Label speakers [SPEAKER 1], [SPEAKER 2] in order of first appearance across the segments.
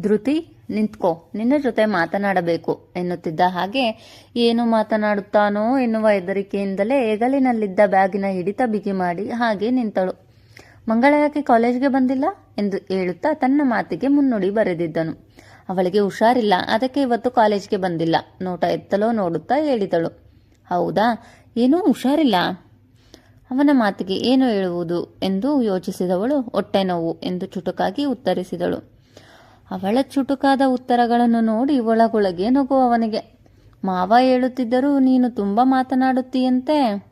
[SPEAKER 1] ಧೃತಿ, ನಿಂತ್ಕೋ. ನಿನ್ನ ಜೊತೆ ಮಾತನಾಡಬೇಕು ಎನ್ನುತ್ತಿದ್ದ ಹಾಗೆ ಏನು ಮಾತನಾಡುತ್ತಾನೋ ಎನ್ನುವ ಹೆದರಿಕೆಯಿಂದಲೇ ಹೆಗಲಿನಲ್ಲಿದ್ದ ಬ್ಯಾಗಿನ ಹಿಡಿತ ಬಿಗಿ ಮಾಡಿ ಹಾಗೆ ನಿಂತಳು. ಮಂಗಳ ಯಾಕೆ ಕಾಲೇಜ್ಗೆ ಬಂದಿಲ್ಲ? ಎಂದು ಹೇಳುತ್ತಾ ತನ್ನ ಮಾತಿಗೆ ಮುನ್ನುಡಿ ಬರೆದಿದ್ದನು. ಅವಳಿಗೆ ಹುಷಾರಿಲ್ಲ, ಅದಕ್ಕೆ ಇವತ್ತು ಕಾಲೇಜ್ಗೆ ಬಂದಿಲ್ಲ. ನೋಟ ಎತ್ತಲೋ ನೋಡುತ್ತಾ ಹೇಳಿದಳು. ಹೌದಾ? ಏನೂ ಹುಷಾರಿಲ್ಲ? ಅವನ ಮಾತಿಗೆ ಏನು ಹೇಳುವುದು ಎಂದು ಯೋಚಿಸಿದವಳು ಹೊಟ್ಟೆ ನೋವು ಎಂದು ಚುಟುಕಾಗಿ ಉತ್ತರಿಸಿದಳು. ಅವಳ ಚುಟುಕಾದ ಉತ್ತರಗಳನ್ನು ನೋಡಿ ಒಳಗೊಳಗೆ ನಗು ಅವನಿಗೆ. ಮಾವ ಹೇಳುತ್ತಿದ್ದರೂ ನೀನು ತುಂಬ ಮಾತನಾಡುತ್ತೀಯಂತೆ.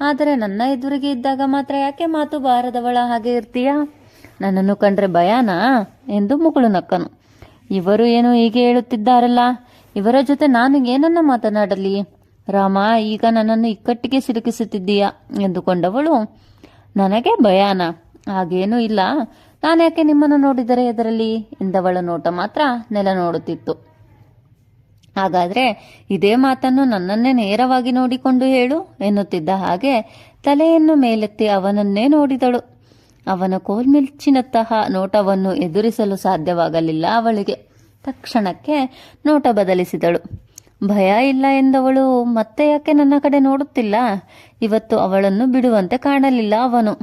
[SPEAKER 1] ಆದರೆ ನನ್ನ ಎದುರಿಗೆ ಇದ್ದಾಗ ಮಾತ್ರ ಯಾಕೆ ಮಾತು ಬಾರದವಳ ಹಾಗೆ ಇರ್ತೀಯಾ? ನನ್ನನ್ನು ಕಂಡ್ರೆ ಭಯಾನಾ? ಎಂದು ಮುಗುಳು ನಕ್ಕನು. ಇವರು ಏನು ಹೀಗೆ ಹೇಳುತ್ತಿದ್ದಾರಲ್ಲ? ಇವರ ಜೊತೆ ನಾನು ಏನನ್ನ ಮಾತನಾಡಲಿ? ರಾಮ, ಈಗ ನನ್ನನ್ನು ಇಕ್ಕಟ್ಟಿಗೆ ಸಿಲುಕಿಸುತ್ತಿದ್ದೀಯಾ? ಎಂದುಕೊಂಡವಳು. ನನಗೆ ಭಯಾನ? ಹಾಗೇನೂ ಇಲ್ಲ. ನಾನ್ಯಾಕೆ ನಿಮ್ಮನ್ನು ನೋಡಿದರೆ ಅದರಲ್ಲಿ ಎಂದವಳ ನೋಟ ಮಾತ್ರ ನೆಲ ನೋಡುತ್ತಿತ್ತು ಹಾಗಾದ್ರೆ ಇದೇ ಮಾತನ್ನು ನನ್ನನ್ನೇ ನೇರವಾಗಿ ನೋಡಿಕೊಂಡು ಹೇಳು ಎನ್ನುತ್ತಿದ್ದ ಹಾಗೆ ತಲೆಯನ್ನು ಮೇಲೆತ್ತಿ ಅವನನ್ನೇ ನೋಡಿದಳು. ಅವನ ಕೋಲ್ಮಿಲ್ಚಿನಂತಹ ನೋಟವನ್ನು ಎದುರಿಸಲು ಸಾಧ್ಯವಾಗಲಿಲ್ಲ ಅವಳಿಗೆ. ತಕ್ಷಣಕ್ಕೆ ನೋಟ ಬದಲಿಸಿದಳು. ಭಯ ಇಲ್ಲ ಎಂದವಳು, ಮತ್ತೆ ಯಾಕೆ ನನ್ನ ಕಡೆ ನೋಡುತ್ತಿಲ್ಲ? ಇವತ್ತು ಅವಳನ್ನು ಬಿಡುವಂತೆ ಕಾಣಲಿಲ್ಲ ಅವನು.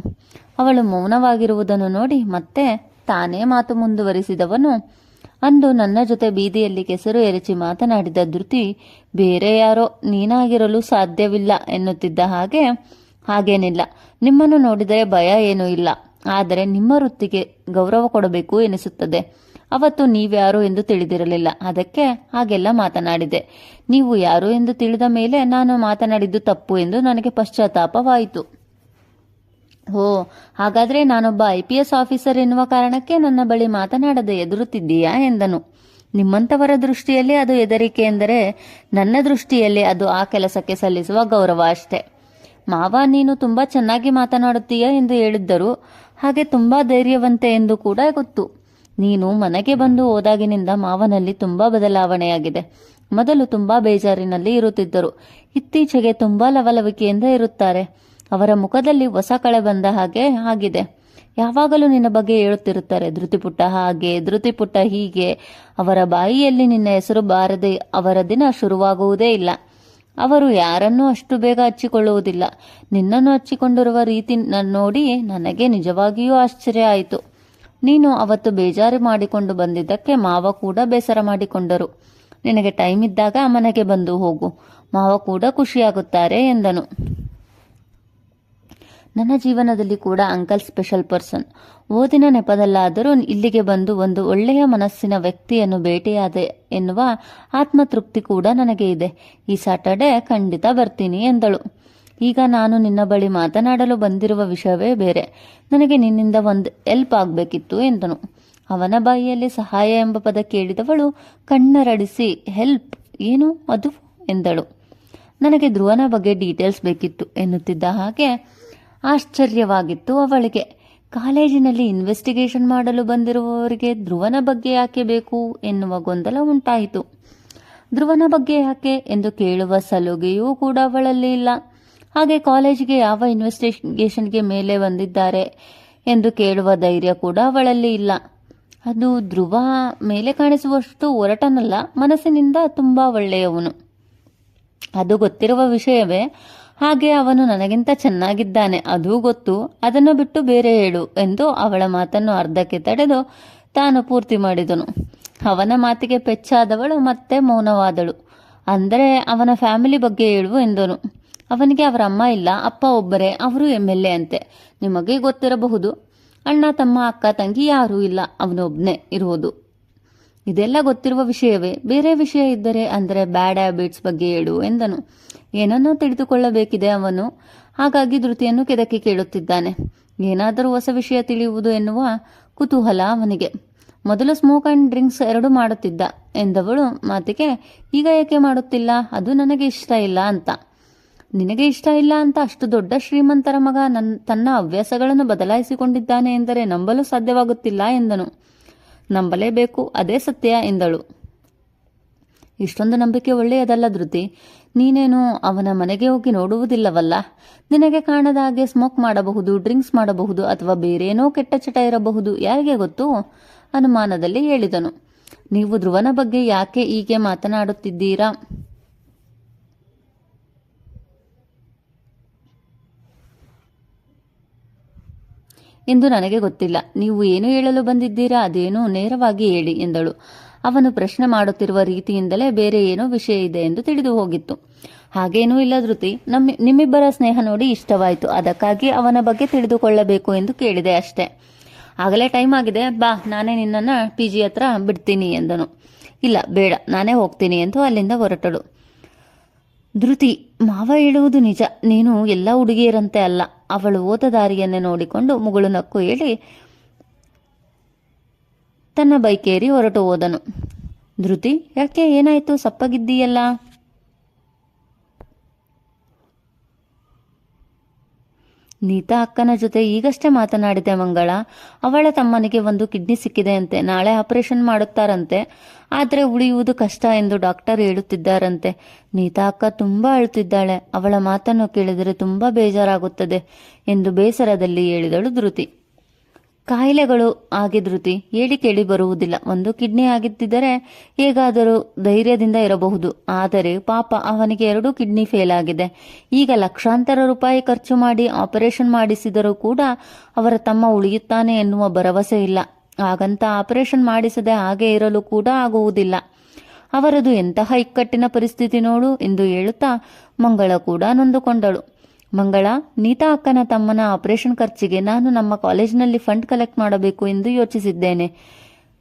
[SPEAKER 1] ಅವಳು ಮೌನವಾಗಿರುವುದನ್ನು ನೋಡಿ ಮತ್ತೆ ತಾನೇ ಮಾತು ಮುಂದುವರಿಸಿದವನು. ಅಂದು ನನ್ನ ಜೊತೆ ಬೀದಿಯಲ್ಲಿ ಕೆಸರು ಎರಚಿ ಮಾತನಾಡಿದ ಧೃತಿ, ಬೇರೆ ಯಾರೋ ನೀನಾಗಿರಲು ಸಾಧ್ಯವಿಲ್ಲ ಎನ್ನುತ್ತಿದ್ದ ಹಾಗೆ, ಹಾಗೇನಿಲ್ಲ. ನಿಮ್ಮನ್ನು ನೋಡಿದರೆ ಭಯ ಏನೂ ಇಲ್ಲ. ಆದರೆ ನಿಮ್ಮ ವೃತ್ತಿಗೆ ಗೌರವ ಕೊಡಬೇಕು ಎನಿಸುತ್ತದೆ. ಅವತ್ತು ನೀವ್ಯಾರು ಎಂದು ತಿಳಿದಿರಲಿಲ್ಲ. ಅದಕ್ಕೆ ಹಾಗೆಲ್ಲ ಮಾತನಾಡಿದೆ. ನೀವು ಯಾರು ಎಂದು ತಿಳಿದ ಮೇಲೆ ನಾನು ಮಾತನಾಡಿದ್ದು ತಪ್ಪು ಎಂದು ನನಗೆ ಪಶ್ಚಾತ್ತಾಪವಾಯಿತು. ಓ ಹಾಗಾದ್ರೆ ನಾನೊಬ್ಬ ಐ ಪಿ ಎಸ್ ಆಫೀಸರ್ ಎನ್ನುವ ಕಾರಣಕ್ಕೆ ನನ್ನ ಬಳಿ ಮಾತನಾಡದೆ ಎದುರುತ್ತಿದ್ದೀಯಾ ಎಂದನು. ನಿಮ್ಮಂಥವರ ದೃಷ್ಟಿಯಲ್ಲಿ ಅದು ಹೆದರಿಕೆ ಎಂದರೆ ನನ್ನ ದೃಷ್ಟಿಯಲ್ಲಿ ಅದು ಆ ಕೆಲಸಕ್ಕೆ ಸಲ್ಲಿಸುವ ಗೌರವ ಅಷ್ಟೆ. ಮಾವ, ನೀನು ತುಂಬಾ ಚೆನ್ನಾಗಿ ಮಾತನಾಡುತ್ತೀಯ ಎಂದು ಹೇಳಿದ್ದರು. ಹಾಗೆ ತುಂಬಾ ಧೈರ್ಯವಂತೆ ಎಂದು ಕೂಡ ಗೊತ್ತು. ನೀನು ಮನೆಗೆ ಬಂದು ಹೋದಾಗಿನಿಂದ ಮಾವನಲ್ಲಿ ತುಂಬಾ ಬದಲಾವಣೆಯಾಗಿದೆ. ಮೊದಲು ತುಂಬಾ ಬೇಜಾರಿನಲ್ಲಿ ಇರುತ್ತಿದ್ದರು. ಇತ್ತೀಚೆಗೆ ತುಂಬಾ ಲವಲವಿಕೆಯಿಂದ ಇರುತ್ತಾರೆ. ಅವರ ಮುಖದಲ್ಲಿ ಹೊಸ ಕಳೆ ಬಂದ ಹಾಗೆ ಆಗಿದೆ. ಯಾವಾಗಲೂ ನಿನ್ನ ಬಗ್ಗೆ ಹೇಳುತ್ತಿರುತ್ತಾರೆ, ಧೃತಿಪುಟ್ಟ ಹಾಗೆ, ಧೃತಿಪುಟ್ಟ ಹೀಗೆ. ಅವರ ಬಾಯಿಯಲ್ಲಿ ನಿನ್ನ ಹೆಸರು ಬಾರದೆ ಅವರ ದಿನ ಶುರುವಾಗುವುದೇ ಇಲ್ಲ. ಅವರು ಯಾರನ್ನೂ ಅಷ್ಟು ಬೇಗ ಹಚ್ಚಿಕೊಳ್ಳುವುದಿಲ್ಲ ನಿನ್ನನ್ನು ಹಚ್ಚಿಕೊಂಡಿರುವ ರೀತಿ ನೋಡಿ ನನಗೆ ನಿಜವಾಗಿಯೂ ಆಶ್ಚರ್ಯ ಆಯಿತು. ನೀನು ಅವತ್ತು ಬೇಜಾರು ಮಾಡಿಕೊಂಡು ಬಂದಿದ್ದಕ್ಕೆ ಮಾವ ಕೂಡ ಬೇಸರ ಮಾಡಿಕೊಂಡರು. ನಿನಗೆ ಟೈಮ್ ಇದ್ದಾಗ ಮನೆಗೆ ಬಂದು ಹೋಗು. ಮಾವ ಕೂಡ ಖುಷಿಯಾಗುತ್ತಾರೆ ಎಂದನು. ನನ್ನ ಜೀವನದಲ್ಲಿ ಕೂಡ ಅಂಕಲ್ ಸ್ಪೆಷಲ್ ಪರ್ಸನ್. ಓದಿನ ನೆಪದಲ್ಲಾದರೂ ಇಲ್ಲಿಗೆ ಬಂದು ಒಂದು ಒಳ್ಳೆಯ ಮನಸ್ಸಿನ ವ್ಯಕ್ತಿಯನ್ನು ಭೇಟಿಯಾದೆ ಎನ್ನುವ ಆತ್ಮತೃಪ್ತಿ ಕೂಡ ನನಗೆ ಇದೆ. ಈ ಸ್ಯಾಟರ್ಡೆ ಖಂಡಿತ ಬರ್ತೀನಿ ಎಂದಳು. ಈಗ ನಾನು ನಿನ್ನ ಬಳಿ ಮಾತನಾಡಲು ಬಂದಿರುವ ವಿಷಯವೇ ಬೇರೆ. ನನಗೆ ನಿನ್ನಿಂದ ಒಂದು ಎಲ್ಪ್ ಆಗಬೇಕಿತ್ತು ಎಂದನು. ಅವನ ಬಾಯಿಯಲ್ಲಿ ಸಹಾಯ ಎಂಬ ಪದ ಕೇಳಿದವಳು ಕಣ್ಣರಡಿಸಿ, ಹೆಲ್ಪ್? ಏನು? ಅದು? ಎಂದಳು. ನನಗೆ ಧ್ರುವನ ಬಗ್ಗೆ ಡೀಟೇಲ್ಸ್ ಬೇಕಿತ್ತು, ಎನ್ನುತ್ತಿದ್ದ ಹಾಗೆ ಆಶ್ಚರ್ಯವಾಗಿತ್ತು ಅವಳಿಗೆ. ಕಾಲೇಜಿನಲ್ಲಿ ಇನ್ವೆಸ್ಟಿಗೇಷನ್ ಮಾಡಲು ಬಂದಿರುವವರಿಗೆ ಧ್ರುವನ ಬಗ್ಗೆ ಯಾಕೆ ಬೇಕು? ಎನ್ನುವ ಗೊಂದಲ ಉಂಟಾಯಿತು. ಧ್ರುವನ ಬಗ್ಗೆ ಯಾಕೆ? ಎಂದು ಕೇಳುವ ಸಲುಗೆಯೂ ಕೂಡ ಅವಳಲ್ಲಿ ಇಲ್ಲ. ಹಾಗೆ ಕಾಲೇಜಿಗೆ ಯಾವ ಇನ್ವೆಸ್ಟಿಗೇಷನ್ಗೆ ಮೇಲೆ ಬಂದಿದ್ದಾರೆ ಎಂದು ಕೇಳುವ ಧೈರ್ಯ ಕೂಡ ಅವಳಲ್ಲಿ ಇಲ್ಲ. ಅದು ಧ್ರುವ ಮೇಲೆ ಕಾಣಿಸುವಷ್ಟು ಒರಟನಲ್ಲ, ಮನಸ್ಸಿನಿಂದ ತುಂಬಾ ಒಳ್ಳೆಯವನು. ಅದು ಗೊತ್ತಿರುವ ವಿಷಯವೇ, ಹಾಗೆ ಅವನು ನನಗಿಂತ ಚೆನ್ನಾಗಿದ್ದಾನೆ, ಅದೂ ಗೊತ್ತು, ಅದನ್ನು ಬಿಟ್ಟು ಬೇರೆ ಹೇಳು ಎಂದು ಅವಳ ಮಾತನ್ನು ಅರ್ಧಕ್ಕೆ ತಡೆದು ತಾನು ಪೂರ್ತಿ ಮಾಡಿದನು. ಅವನ ಮಾತಿಗೆ ಪೆಚ್ಚಾದವಳು ಮತ್ತೆ ಮೌನವಾದಳು. ಅಂದರೆ ಅವನ ಫ್ಯಾಮಿಲಿ ಬಗ್ಗೆ ಹೇಳುವು ಎಂದನು. ಅವನಿಗೆ ಅವರ ಅಮ್ಮ ಇಲ್ಲ, ಅಪ್ಪ ಒಬ್ಬರೇ, ಅವರು ಎಂ ಎಲ್ ಎ ಅಂತೆ. ನಿಮಗೆ ಗೊತ್ತಿರಬಹುದು, ಅಣ್ಣ, ತಮ್ಮ, ಅಕ್ಕ, ತಂಗಿ ಯಾರೂ ಇಲ್ಲ ಅವನೊಬ್ಬನೇ ಇರುವುದು. ಇದೆಲ್ಲ ಗೊತ್ತಿರುವ ವಿಷಯವೇ, ಬೇರೆ ವಿಷಯ ಇದ್ದರೆ ಅಂದರೆ ಬ್ಯಾಡ್ ಹ್ಯಾಬಿಟ್ಸ್ ಬಗ್ಗೆ ಹೇಳು ಎಂದನು. ಏನನ್ನೋ ತಿಳಿದುಕೊಳ್ಳಬೇಕಿದೆ ಅವನು. ಹಾಗಾಗಿ ಧೃತಿಯನ್ನು ಕೆದಕಿ ಕೇಳುತ್ತಿದ್ದಾನೆ. ಏನಾದರೂ ಹೊಸ ವಿಷಯ ತಿಳಿಯುವುದು ಎನ್ನುವ ಕುತೂಹಲ ಅವನಿಗೆ. ಮೊದಲು ಸ್ಮೋಕ್ ಅಂಡ್ ಡ್ರಿಂಕ್ಸ್ ಎರಡು ಮಾಡುತ್ತಿದ್ದ ಎಂದವಳು ಮಾತಿಗೆ, ಈಗ ಏಕೆ ಮಾಡುತ್ತಿಲ್ಲ? ಅದು ನನಗೆ ಇಷ್ಟ ಇಲ್ಲ ಅಂತ. ನಿನಗೆ ಇಷ್ಟ ಇಲ್ಲ ಅಂತ ಅಷ್ಟು ದೊಡ್ಡ ಶ್ರೀಮಂತರ ಮಗ ನನ್ನ ತನ್ನ ಹವ್ಯಾಸಗಳನ್ನು ಬದಲಾಯಿಸಿಕೊಂಡಿದ್ದಾನೆ ಎಂದರೆ ನಂಬಲು ಸಾಧ್ಯವಾಗುತ್ತಿಲ್ಲ ಎಂದನು. ನಂಬಲೇಬೇಕು, ಅದೇ ಸತ್ಯ ಎಂದಳು. ಇಷ್ಟೊಂದು ನಂಬಿಕೆ ಒಳ್ಳೆಯದಲ್ಲ ಧೃತಿ. ನೀನೇನು ಅವನ ಮನೆಗೆ ಹೋಗಿ ನೋಡುವುದಿಲ್ಲವಲ್ಲ? ನಿನಗೆ ಕಾಣದ ಹಾಗೆ ಸ್ಮೋಕ್ ಮಾಡಬಹುದು ಡ್ರಿಂಕ್ಸ್ ಮಾಡಬಹುದು ಅಥವಾ ಬೇರೇನೋ ಕೆಟ್ಟ ಚಟ ಇರಬಹುದು, ಯಾರಿಗೆ ಗೊತ್ತು? ಅನುಮಾನದಲ್ಲಿ ಹೇಳಿದನು. ನೀವು ಧ್ರುವನ ಬಗ್ಗೆ ಯಾಕೆ ಹೀಗೆ ಮಾತನಾಡುತ್ತಿದ್ದೀರಾ? ಎಂದು ನನಗೆ ಗೊತ್ತಿಲ್ಲ. ನೀವು ಏನು ಹೇಳಲು ಬಂದಿದ್ದೀರಾ? ಅದೇನು ನೇರವಾಗಿ ಹೇಳಿ ಎಂದಳು. ಅವನು ಪ್ರಶ್ನೆ ಮಾಡುತ್ತಿರುವ ರೀತಿಯಿಂದಲೇ ಬೇರೆ ಏನೋ ವಿಷಯ ಇದೆ ಎಂದು ತಿಳಿದು ಹೋಗಿತ್ತು. ಹಾಗೇನೂ ಇಲ್ಲ ಧೃತಿ. ನಮ್ಮ, ನಿಮ್ಮಿಬ್ಬರ ಸ್ನೇಹ ನೋಡಿ ಇಷ್ಟವಾಯಿತು. ಅದಕ್ಕಾಗಿ ಅವನ ಬಗ್ಗೆ ತಿಳಿದುಕೊಳ್ಳಬೇಕು ಎಂದು ಕೇಳಿದೆ ಅಷ್ಟೇ. ಆಗಲೇ ಟೈಮ್ ಆಗಿದೆ. ಬಾ, ನಾನೇ ನಿನ್ನನ್ನು ಪಿ ಜಿ ಹತ್ರ ಬಿಡ್ತೀನಿ ಎಂದನು. ಇಲ್ಲ, ಬೇಡ, ನಾನೇ ಹೋಗ್ತೀನಿ ಎಂದು ಅಲ್ಲಿಂದ ಹೊರಟಳು. ಧೃತಿ, ಮಾವ ಹೇಳುವುದು ನಿಜ. ನೀನು ಎಲ್ಲ ಹುಡುಗಿಯರಂತೆ ಅಲ್ಲ. ಅವಳು ಓದ ದಾರಿಯನ್ನೇ ನೋಡಿಕೊಂಡು ಮುಗಳು ನಕ್ಕು ಹೇಳಿ ತನ್ನ ಬೈಕೇರಿ ಹೊರಟು ಹೋದನು. ಧೃತಿ, ಯಾಕೆ ಏನಾಯಿತು? ಸಪ್ಪಗಿದ್ದೀಯಲ್ಲ? ನೀತಾ ಅಕ್ಕನ ಜೊತೆ ಈಗಷ್ಟೇ ಮಾತನಾಡಿದೆ ಮಂಗಳ. ಅವಳ ತಮ್ಮನಿಗೆ ಒಂದು ಕಿಡ್ನಿ ಸಿಕ್ಕಿದೆ ಅಂತೆ ನಾಳೆ ಆಪರೇಷನ್ ಮಾಡುತ್ತಾರಂತೆ. ಆದರೆ ಉಳಿಯುವುದು ಕಷ್ಟ ಎಂದು ಡಾಕ್ಟರ್ ಹೇಳುತ್ತಿದ್ದಾರಂತೆ. ನೀತಾ ಅಕ್ಕ ತುಂಬಾ ಅಳುತ್ತಿದ್ದಾಳೆ. ಅವಳ ಮಾತನ್ನು ಕೇಳಿದರೆ ತುಂಬಾ ಬೇಜಾರಾಗುತ್ತದೆ ಎಂದು ಬೇಸರದಲ್ಲಿ ಹೇಳಿದಳು ಧೃತಿ. ಕಾಯಿಲೆಗಳು ಆಗಿದ್ರುತಿ ಹೇಳಿ ಕೇಳಿ ಬರುವುದಿಲ್ಲ. ಒಂದು ಕಿಡ್ನಿ ಆಗಿದ್ದರೆ ಹೇಗಾದರೂ ಧೈರ್ಯದಿಂದ ಇರಬಹುದು. ಆದರೆ ಪಾಪ, ಅವನಿಗೆ ಎರಡೂ ಕಿಡ್ನಿ ಫೇಲ್ ಆಗಿದೆ. ಈಗ ಲಕ್ಷಾಂತರ ರೂಪಾಯಿ ಖರ್ಚು ಮಾಡಿ ಆಪರೇಷನ್ ಮಾಡಿಸಿದರೂ ಕೂಡ ಅವರ ತಮ್ಮ ಉಳಿಯುತ್ತಾನೆ ಎನ್ನುವ ಭರವಸೆ ಇಲ್ಲ. ಹಾಗಂತ ಆಪರೇಷನ್ ಮಾಡಿಸದೆ ಹಾಗೆ ಇರಲು ಕೂಡ ಆಗುವುದಿಲ್ಲ. ಅವರದು ಎಂತಹ ಇಕ್ಕಟ್ಟಿನ ಪರಿಸ್ಥಿತಿ ನೋಡು ಎಂದು ಹೇಳುತ್ತಾ ಮಂಗಳ ಕೂಡ ನೊಂದುಕೊಂಡಳು. ಮಂಗಳ, ನೀತಾ ಅಕ್ಕನ ತಮ್ಮನ ಆಪರೇಷನ್ ಖರ್ಚಿಗೆ ನಾನು ನಮ್ಮ ಕಾಲೇಜಿನಲ್ಲಿ ಫಂಡ್ ಕಲೆಕ್ಟ್ ಮಾಡಬೇಕು ಎಂದು ಯೋಚಿಸಿದ್ದೇನೆ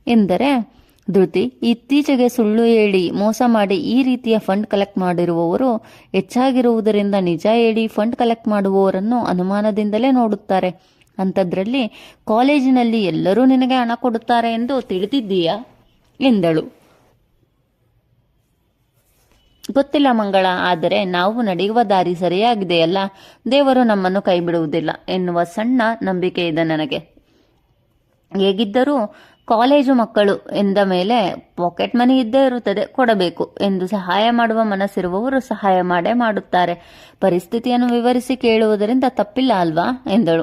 [SPEAKER 1] ಎಂದರೆ, ಧೃತಿ, ಇತ್ತೀಚೆಗೆ ಸುಳ್ಳು ಹೇಳಿ ಮೋಸ ಮಾಡಿ ಈ ರೀತಿಯ ಫಂಡ್ ಕಲೆಕ್ಟ್ ಮಾಡಿರುವವರು ಹೆಚ್ಚಾಗಿರುವುದರಿಂದ ನಿಜ ಹೇಳಿ ಫಂಡ್ ಕಲೆಕ್ಟ್ ಮಾಡುವವರನ್ನು ಅನುಮಾನದಿಂದಲೇ ನೋಡುತ್ತಾರೆ. ಅಂಥದ್ರಲ್ಲಿ ಕಾಲೇಜಿನಲ್ಲಿ ಎಲ್ಲರೂ ನಿನಗೆ ಹಣ ಕೊಡುತ್ತಾರೆ ಎಂದು ತಿಳಿದಿದ್ದೀಯಾ? ಎಂದಳು. ಗೊತ್ತಿಲ್ಲ ಮಂಗಳ, ಆದರೆ ನಾವು ನಡೆಯುವ ದಾರಿ ಸರಿಯಾಗಿದೆಯಲ್ಲ? ದೇವರು ನಮ್ಮನ್ನು ಕೈ ಬಿಡುವುದಿಲ್ಲ ಎನ್ನುವ ಸಣ್ಣ ನಂಬಿಕೆ ಇದೆ ನನಗೆ. ಹೇಗಿದ್ದರೂ ಕಾಲೇಜು ಮಕ್ಕಳು ಎಂದ ಮೇಲೆ ಪಾಕೆಟ್ ಮನಿ ಇದ್ದೇ ಇರುತ್ತದೆ, ಕೊಡಬೇಕು ಎಂದು ಸಹಾಯ ಮಾಡುವ ಮನಸ್ಸಿರುವವರು ಸಹಾಯ ಮಾಡೇ ಮಾಡುತ್ತಾರೆ. ಪರಿಸ್ಥಿತಿಯನ್ನು ವಿವರಿಸಿ ಕೇಳುವುದರಿಂದ ತಪ್ಪಿಲ್ಲ ಅಲ್ವಾ? ಎಂದಳು.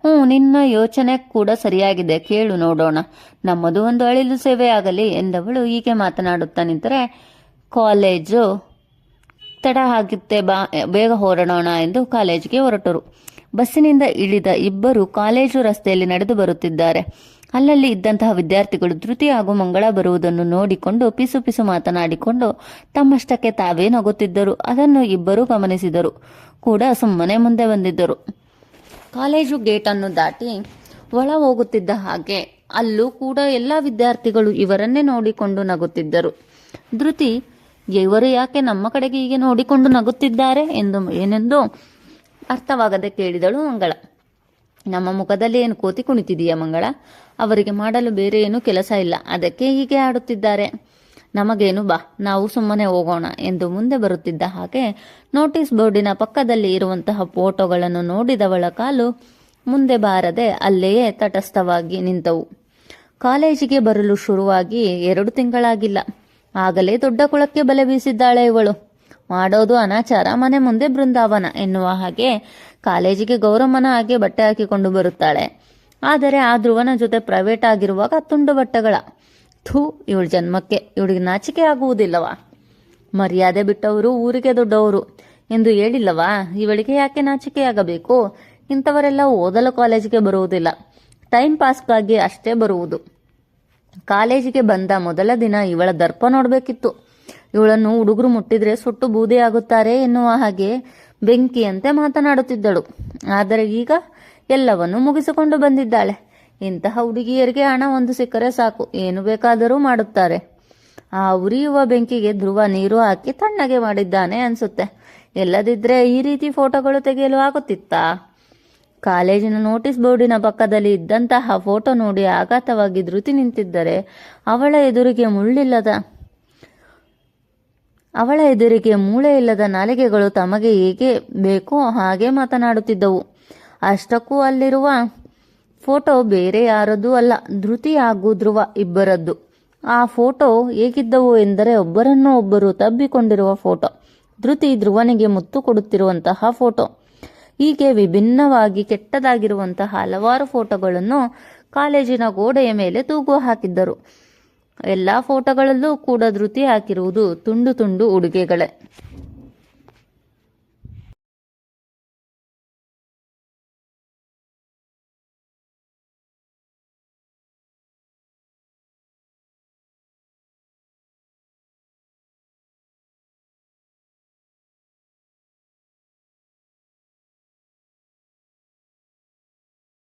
[SPEAKER 1] ಹ್ಞೂ, ನಿನ್ನ ಯೋಚನೆ ಕೂಡ ಸರಿಯಾಗಿದೆ, ಕೇಳು ನೋಡೋಣ. ನಮ್ಮದು ಒಂದು ಅಳಿಲು ಸೇವೆ ಆಗಲಿ ಎಂದವಳು ಹೀಗೆ ಮಾತನಾಡುತ್ತಾ ನಿಂತರೆ ಕಾಲೇಜು ತಡ ಆಗುತ್ತೆ ಬಾ, ಬೇಗ ಹೊರಡೋಣ ಎಂದು ಕಾಲೇಜಿಗೆ ಹೊರಟರು. ಬಸ್ಸಿನಿಂದ ಇಳಿದ ಇಬ್ಬರು ಕಾಲೇಜು ರಸ್ತೆಯಲ್ಲಿ ನಡೆದು ಬರುತ್ತಿದ್ದಾರೆ. ಅಲ್ಲಲ್ಲಿ ಇದ್ದಂತಹ ವಿದ್ಯಾರ್ಥಿಗಳು ಧೃತಿ ಹಾಗೂ ಮಂಗಳ ಬರುವುದನ್ನು ನೋಡಿಕೊಂಡು ಪಿಸು ಪಿಸು ಮಾತನಾಡಿಕೊಂಡು ತಮ್ಮಷ್ಟಕ್ಕೆ ತಾವೇ ನಗುತ್ತಿದ್ದರು. ಅದನ್ನು ಇಬ್ಬರೂ ಗಮನಿಸಿದರು. ಕೂಡ ಸುಮ್ಮನೆ ಮುಂದೆ ಬಂದಿದ್ದರು. ಕಾಲೇಜು ಗೇಟನ್ನು ದಾಟಿ ಒಳ ಹೋಗುತ್ತಿದ್ದ ಹಾಗೆ ಅಲ್ಲೂ ಕೂಡ ಎಲ್ಲ ವಿದ್ಯಾರ್ಥಿಗಳು ಇವರನ್ನೇ ನೋಡಿಕೊಂಡು ನಗುತ್ತಿದ್ದರು. ಧೃತಿ ಇವರು ಯಾಕೆ ನಮ್ಮ ಕಡೆಗೆ ಹೀಗೆ ನೋಡಿಕೊಂಡು ನಗುತ್ತಿದ್ದಾರೆ ಎಂದು ಏನೆಂದು ಅರ್ಥವಾಗದೆ ಕೇಳಿದಳು ಮಂಗಳ. ನಮ್ಮ ಮುಖದಲ್ಲಿ ಏನು ಕೋತಿ ಕುಣಿತಿದೀಯ ಮಂಗಳ? ಅವರಿಗೆ ಮಾಡಲು ಬೇರೆ ಏನು ಕೆಲಸ ಇಲ್ಲ. ಅದಕ್ಕೆ ಹೀಗೆ ಆಡುತ್ತಿದ್ದಾರೆ. ನಮಗೇನು ಬಾ, ನಾವು ಸುಮ್ಮನೆ ಹೋಗೋಣ ಎಂದು ಮುಂದೆ ಬರುತ್ತಿದ್ದ ಹಾಗೆ ನೋಟಿಸ್ ಬೋರ್ಡಿನ ಪಕ್ಕದಲ್ಲಿ ಇರುವಂತಹ ಫೋಟೋಗಳನ್ನು ನೋಡಿದವಳ ಕಾಲು ಮುಂದೆ ಬಾರದೆ ಅಲ್ಲೆಯೇ ತಟಸ್ಥವಾಗಿ ನಿಂತವು. ಕಾಲೇಜಿಗೆ ಬರಲು ಶುರುವಾಗಿ ಎರಡು ತಿಂಗಳಾಗಿಲ್ಲ. ಆಗಲೇ ದೊಡ್ಡ ಕುಳಕ್ಕೆ ಬಲೆ ಬೀಸಿದ್ದಾಳೆ ಇವಳು. ಮಾಡೋದು ಅನಾಚಾರ, ಮನೆ ಮುಂದೆ ಬೃಂದಾವನ ಎನ್ನುವ ಹಾಗೆ ಕಾಲೇಜಿಗೆ ಗೌರಮ್ಮನ ಹಾಗೆ ಬಟ್ಟೆ ಹಾಕಿಕೊಂಡು ಬರುತ್ತಾಳೆ. ಆದರೆ ಆ ಧ್ರುವನ ಜೊತೆ ಪ್ರೈವೇಟ್ ಆಗಿರುವಾಗ ತುಂಡು ಬಟ್ಟೆಗಳ. ಥೂ, ಇವಳ ಜನ್ಮಕ್ಕೆ ಇವಳಿಗೆ ನಾಚಿಕೆ ಆಗುವುದಿಲ್ಲವಾ. ಮರ್ಯಾದೆ ಬಿಟ್ಟವರು ಊರಿಗೆ ದೊಡ್ಡವರು ಎಂದು ಹೇಳಿಲ್ಲವಾ. ಇವಳಿಗೆ ಯಾಕೆ ನಾಚಿಕೆಯಾಗಬೇಕು? ಇಂಥವರೆಲ್ಲ ಓದಲು ಕಾಲೇಜಿಗೆ ಬರುವುದಿಲ್ಲ. ಟೈಮ್ ಪಾಸ್ಗಾಗಿ ಅಷ್ಟೇ ಬರುವುದು. ಕಾಲೇಜಿಗೆ ಬಂದ ಮೊದಲ ದಿನ ಇವಳ ದರ್ಪ ನೋಡಬೇಕಿತ್ತು. ಇವಳನ್ನು ಹುಡುಗರು ಮುಟ್ಟಿದ್ರೆ ಸುಟ್ಟು ಬೂದಿ ಆಗುತ್ತಾರೆ ಎನ್ನುವ ಹಾಗೆ ಬೆಂಕಿಯಂತೆ ಮಾತನಾಡುತ್ತಿದ್ದಳು. ಆದರೆ ಈಗ ಎಲ್ಲವನ್ನು ಮುಗಿಸಿಕೊಂಡು ಬಂದಿದ್ದಾಳೆ. ಇಂತಹ ಹುಡುಗಿಯರಿಗೆ ಹಣ ಒಂದು ಸಿಕ್ಕರೆ ಸಾಕು, ಏನು ಬೇಕಾದರೂ ಮಾಡುತ್ತಾರೆ. ಆ ಉರಿಯುವ ಬೆಂಕಿಗೆ ಧ್ರುವ ನೀರು ಹಾಕಿ ತಣ್ಣಗೆ ಮಾಡಿದ್ದಾನೆ ಅನ್ಸುತ್ತೆ. ಎಲ್ಲದಿದ್ರೆ ಈ ರೀತಿ ಫೋಟೋಗಳು ತೆಗೆಯಲು ಆಗುತ್ತಿತ್ತಾ? ಕಾಲೇಜಿನ ನೋಟಿಸ್ ಬೋರ್ಡಿನ ಪಕ್ಕದಲ್ಲಿ ಇದ್ದಂತಹ ಫೋಟೋ ನೋಡಿ ಆಘಾತವಾಗಿ ಧೃತಿ ನಿಂತಿದ್ದರೆ ಅವಳ ಎದುರಿಗೆ ಮುಳ್ಳಿಲ್ಲದ ಅವಳ ಎದುರಿಗೆ ಮೂಳೆ ಇಲ್ಲದ ನಾಲಿಗೆಗಳು ತಮಗೆ ಹೇಗೆ ಬೇಕೋ ಹಾಗೆ ಮಾತನಾಡುತ್ತಿದ್ದವು. ಅಷ್ಟಕ್ಕೂ ಅಲ್ಲಿರುವ ಫೋಟೋ ಬೇರೆ ಯಾರದ್ದೂ ಅಲ್ಲ, ಧೃತಿ ಹಾಗೂ ಧ್ರುವ ಇಬ್ಬರದ್ದು. ಆ ಫೋಟೋ ಹೇಗಿದ್ದವು ಎಂದರೆ ಒಬ್ಬರನ್ನು ಒಬ್ಬರು ತಬ್ಬಿಕೊಂಡಿರುವ ಫೋಟೋ. ಧೃತಿ ಧ್ರುವನಿಗೆ ಮುತ್ತು ಕೊಡುತ್ತಿರುವಂತಹ ಫೋಟೋ. ಹೀಗೆ ವಿಭಿನ್ನವಾಗಿ ಕೆಟ್ಟದಾಗಿರುವಂತಹ ಹಲವಾರು ಫೋಟೋಗಳನ್ನು ಕಾಲೇಜಿನ ಗೋಡೆಯ ಮೇಲೆ ತೂಗು ಹಾಕಿದ್ದರು. ಎಲ್ಲ ಫೋಟೋಗಳಲ್ಲೂ ಕೂಡ ಧೃತಿ ಹಾಕಿರುವುದು ತುಂಡು ತುಂಡು ಉಡುಗೆಗಳೇ.